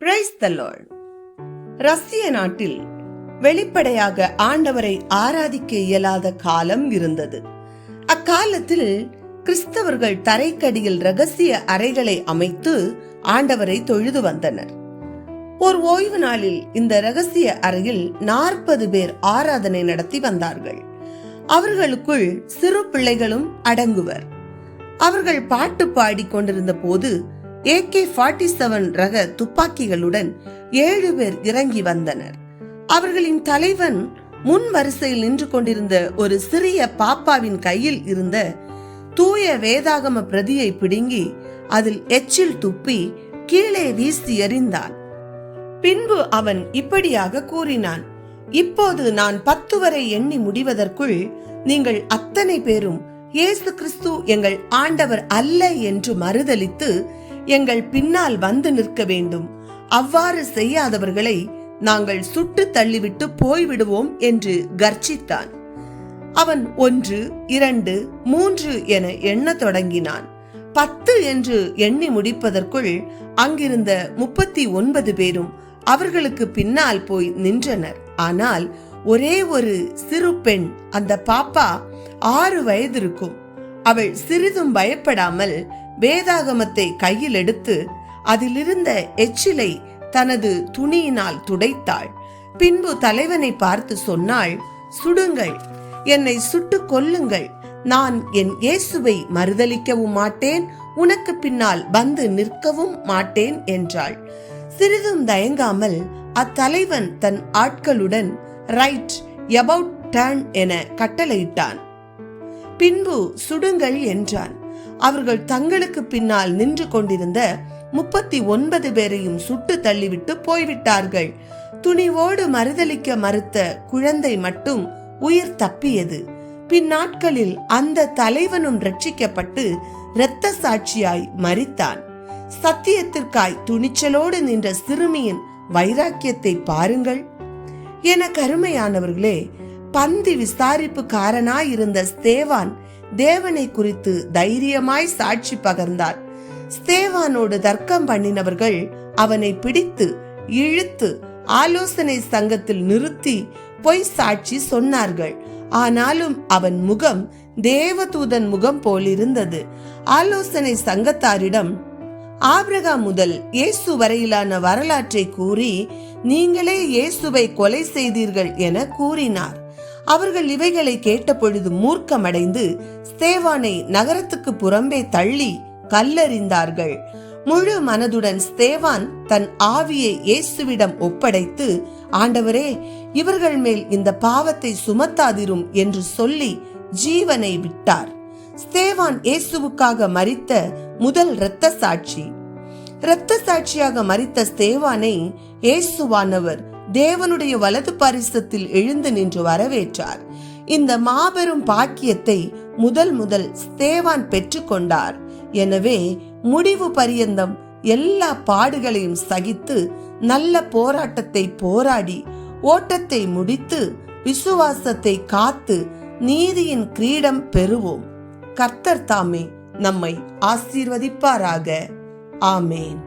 Praise the Lord ரஷ்ய நாட்டில் வெளிப்படையாக ஆண்டவரை ஆராதிக்க இயலாத காலம் இருந்தது. அக்காலத்தில் கிறிஸ்தவர்கள் தரைக்கடியில் ரகசிய அறைகளை அமைத்து ஆண்டவரை தொழுது வந்தனர். ஒரு ஓய்வு நாளில் இந்த ரகசிய அறையில் நாற்பது பேர் ஆராதனை நடத்தி வந்தார்கள். அவர்களுக்குள் சிறு பிள்ளைகளும் அடங்குவர். அவர்கள் பாட்டு பாடி கொண்டிருந்த போது ஏகே ஃபார்ட்டி செவன் ரக துப்பாக்கிகளுடன் ஏழு பேர் இறங்கி வந்தனர். அவர்களின் தலைவன் முன் வரிசையில் நின்று கொண்டிருந்த ஒரு சிறிய பாப்பாவின் கையில் இருந்த தூய வேதாகம பிரதியை பிடுங்கி அதில் எச்சில் துப்பி கீழே வீசி எறிந்தான். பின்பு அவன் இப்படியாக கூறினான் இப்போது நான் பத்து வரை எண்ணி முடிவதற்குள் நீங்கள் அத்தனை பேரும் இயேசு கிறிஸ்து எங்கள் ஆண்டவர் அல்ல என்று மறுதலித்து எங்கள் பின்னால் வந்து நிற்க வேண்டும். அவ்வாறு செய்யாதவர்களை நாங்கள் சுட்டு தள்ளிவிட்டு போய்விடுவோம் என்று கர்ஜித்தான் அவன் ஒன்று இரண்டு மூன்று என எண்ணத் தொடங்கினான். பத்து என்று எண்ணி முடிப்பதற்குள் அங்கிருந்த முப்பத்தி ஒன்பது பேரும் அவர்களுக்கு பின்னால் போய் நின்றனர். ஆனால் ஒரே ஒரு சிறு பெண் அந்த பாப்பா ஆறு வயது இருக்கும் அவள் சிறிதும் பயப்படாமல் வேதாகமத்தை கையில் எடுத்து அதிலிருந்த எச்சிலை தனது துணியினால் துடைத்தாள். பின்பு தலைவனை பார்த்து சொன்னாள் சுடுங்கள் என்னை சுட்டு கொல்லுங்கள். நான் என் இயேசுவை மறுதலிக்கவும் மாட்டேன் உனக்கு பின்னால் வந்து நிற்கவும் மாட்டேன் என்றாள். சிறிதும் தயங்காமல் அத்தலைவன் தன் ஆட்களுடன் ரைட் எபவுட் டர்ன் என கட்டளையிட்டான். பின்பு சுடுங்கள் என்றான். அவர்கள் தங்களுக்கு பின்னால் நின்று கொண்டிருந்த முப்பத்தி ஒன்பது பேரையும் சுட்டு தள்ளிவிட்டு போய்விட்டார்கள். துணிவோடு மறுதலிக்க மறுத்த குழந்தை மட்டும் உயிர் தப்பியது. பின்னாட்களில் அந்த தலைவனும் ரட்சிக்கப்பட்டு இரத்த சாட்சியாய் மறித்தான் சத்தியத்திற்காய் துணிச்சலோடு நின்ற சிறுமியின் வைராக்கியத்தை பாருங்கள். என கருமையானவர்களே பந்தி விசாரிப்புக்காரனாய் இருந்த ஸ்தேவான் தேவனை குறித்து தைரியமாய் சாட்சி பகர்ந்தார். ஸ்தேவானோடு தர்க்கம் பண்ணினவர்கள் அவனை பிடித்து இழுத்து ஆலோசனை சங்கத்தில் நிறுத்தி பொய் சாட்சி சொன்னார்கள். ஆனாலும் அவன் முகம் தேவதூதன் முகம் போலிருந்தது. ஆலோசனை சங்கத்தாரிடம் ஆப்ரகா முதல் இயேசு வரையிலான வரலாற்றை கூறி நீங்களே இயேசுவை கொலை செய்தீர்கள் என கூறினார். அவர்கள் இவைகளை கேட்டபொழுது மூர்க்கமடைந்து ஸ்தேவானை நகரத்துக்கு புறம்பே தள்ளி கல்லறிந்தார்கள். முழு மனதுடன் ஸ்தேவான் தன் ஆவியை இயேசுவிடம் ஒப்படைத்து ஆண்டவரே இவர்கள் மேல் இந்த பாவத்தை சுமத்தாதிரும் என்று சொல்லி ஜீவனை விட்டார். ஸ்தேவான் இயேசுவுக்காக மறித்த முதல் இரத்த சாட்சி. இரத்த சாட்சியாக மறித்த ஸ்தேவானை இயேசுவானவர் தேவனுடைய வலது பரிசத்தில் எழுந்து நின்று வரவேற்றார். இந்த மாபெரும் பாக்கியத்தை முதல் முதல் ஸ்தேவான் பெற்றுக்கொண்டார். எனவே முடிவு பரியந்தம் எல்லா பாடுகளையும் சகித்து நல்ல போராட்டத்தை போராடி ஓட்டத்தை முடித்து விசுவாசத்தை காத்து நீதியின் கிரீடம் பெறுவோம். கர்த்தர் தாமே நம்மை ஆசீர்வதிப்பாராக. ஆமேன்.